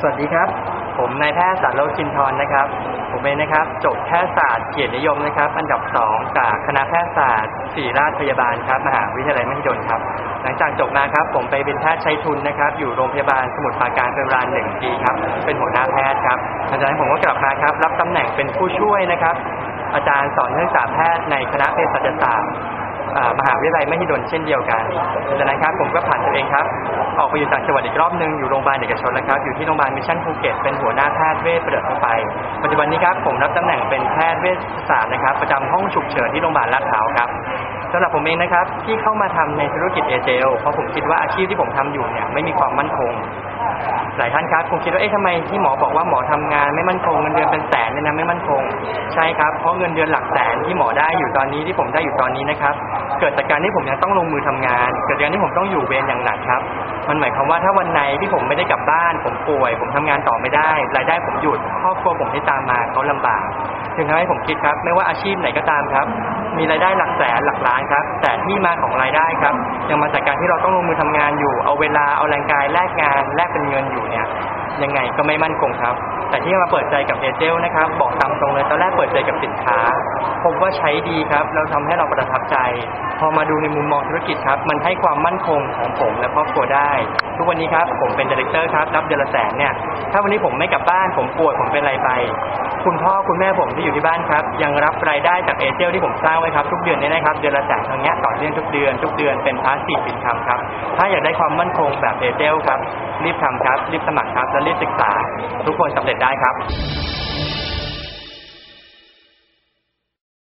สวัสดีครับ ผมนายแพทย์สารโลชินทรนะครับ ผมเองนะครับ จบแพทยศาสตร์เกียรตินิยมนะครับ อันดับสองจากคณะแพทยศาสตร์ศิริราชพยาบาลครับมหาวิทยาลัยมหิดลครับ หลังจากจบมาครับ ผมไปเป็นแพทย์ใช้ทุนนะครับ อยู่โรงพยาบาลสมุทรปราการเป็นเวลาหนึ่งปีครับ เป็นหัวหน้าแพทย์ครับหลังจากนั้นผมก็กลับมาครับ รับตำแหน่งเป็นผู้ช่วยนะครับ อาจารย์สอนนักศึกษาแพทย์ในคณะเภสัชศาสตร์ มหาวิทยาลัยมหิดลเช่นเดียวกันจากนั้นครับผมก็ผ่านตัวเองครับ ออกไปอยู่ต่างจังหวัดอีกรอบหนึ่งอยู่โรงพยาบาลเอกชนแล้วครับ อยู่ที่โรงพยาบาลมิชชั่นภูเก็ตเป็นหัวหน้าแพทย์เวชประเดิทั่วไป ปัจจุบันนี้ครับผมรับตำแหน่งเป็นแพทย์เวชศาสตร์นะครับ ประจำห้องฉุกเฉินที่โรงพยาบาลลาดพร้าวครับสำหรับผมเองนะครับที่เข้ามาทำในธุรกิจเอเจลเพราะผมคิดว่าอาชีพที่ผมทำอยู่เนี่ยไม่มีความมั่นคง หลายท่านครับคงคิดว่าเอ๊ะทำไมที่หมอบอกว่าหมอทำงานไม่มั่นคงเงินเดือนเป็นแสนเนี่ยนะไม่มั่นคงใช่ครับเพราะเงินเดือนหลักแสนที่หมอได้อยู่ตอนนี้ที่ผมได้อยู่ตอนนี้นะครับ เกิดจากการที่ผมยังต้องลงมือทำงาน เกิดจากการที่ผมต้องอยู่เวรอย่างหนักครับ มันหมายความว่าถ้าวันไหนที่ผมไม่ได้กลับบ้าน ผมป่วย ผมทำงานต่อไม่ได้ รายได้ผมหยุดครอบครัวผมที่ตามมาเขาลำบากถึงทำให้ผมคิดครับ ไม่ว่าอาชีพไหนก็ตามครับ มีรายได้หลักแสนหลักล้านครับ แต่ ที่มาของรายได้ครับยังมาจากการที่เราต้องลงมือทำงานอยู่ เอาเวลาเอาแรงกายแลกงานแลกเป็นเงินอยู่เนี่ยยังไงก็ไม่มั่นคงครับ แต่ที่มาเปิดใจกับเอเจลนะครับ บอกตามตรงเลยตอนแรกเปิดใจกับสินค้า พบว่าใช้ดีครับแล้วทำให้เราประทับใจ พอมาดูในมุมมองธุรกิจครับ มันให้ความมั่นคงของผมและครอบครัวได้ ทุกวันนี้ครับผมเป็นดีเลกเตอร์ครับรับเดือนละแสนเนี่ยถ้าวันนี้ผมไม่กลับบ้านผมป่วยผมเป็นอะไรไป คุณพ่อคุณแม่ผมที่อยู่ที่บ้านครับ ยังรับรายได้จากเอเจลที่ผมสร้างไว้ครับทุกเดือนนี่นะครับ เดือนละแสนตรงเนี้ยต่อเนื่องทุกเดือน ทุกเดือนเป็นพาสซีฟอินคัมครับ ถ้าอยากได้ความมั่นคงแบบเอเจลครับ รีบทำครับ รีบสมัครครับ และรีบศึกษา ทุกคนสำเร็จได้ครับ